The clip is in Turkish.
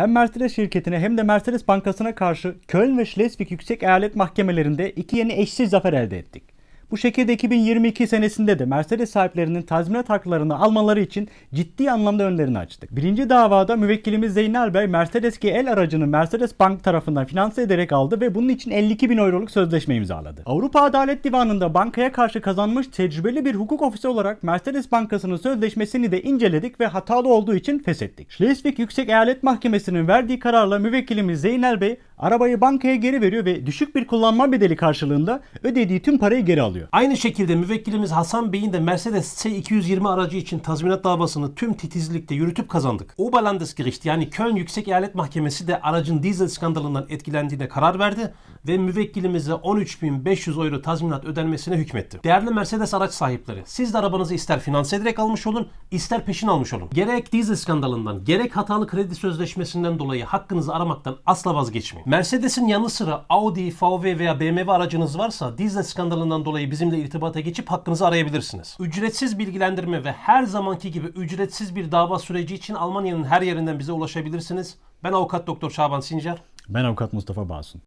Hem Mercedes şirketine hem de Mercedes Bankası'na karşı Köln ve Schleswig Yüksek Eyalet Mahkemelerinde iki yeni eşsiz zafer elde ettik. Bu şekilde 2022 senesinde de Mercedes sahiplerinin tazminat haklarını almaları için ciddi anlamda önlerini açtık. Birinci davada müvekkilimiz Zeynel Bey Mercedes GL aracını Mercedes Bank tarafından finanse ederek aldı ve bunun için 52 bin euroluk sözleşme imzaladı. Avrupa Adalet Divanı'nda bankaya karşı kazanmış tecrübeli bir hukuk ofisi olarak Mercedes Bankası'nın sözleşmesini de inceledik ve hatalı olduğu için feshettik. Schleswig Yüksek Eyalet Mahkemesi'nin verdiği kararla müvekkilimiz Zeynel Bey arabayı bankaya geri veriyor ve düşük bir kullanma bedeli karşılığında ödediği tüm parayı geri alıyor. Aynı şekilde müvekkilimiz Hasan Bey'in de Mercedes C220 aracı için tazminat davasını tüm titizlikle yürütüp kazandık. Oberlandesgericht yani Köln Yüksek Eyalet Mahkemesi de aracın dizel skandalından etkilendiğine karar verdi ve müvekkilimize 13.500 euro tazminat ödenmesine hükmetti. Değerli Mercedes araç sahipleri, siz de arabanızı ister finanse ederek almış olun, ister peşin almış olun. Gerek dizel skandalından, gerek hatalı kredi sözleşmesinden dolayı hakkınızı aramaktan asla vazgeçmeyin. Mercedes'in yanı sıra Audi, VW veya BMW aracınız varsa dizel skandalından dolayı bizimle irtibata geçip hakkınızı arayabilirsiniz. Ücretsiz bilgilendirme ve her zamanki gibi ücretsiz bir dava süreci için Almanya'nın her yerinden bize ulaşabilirsiniz. Ben avukat doktor Şaban Sincar. Ben avukat Mustafa Basun.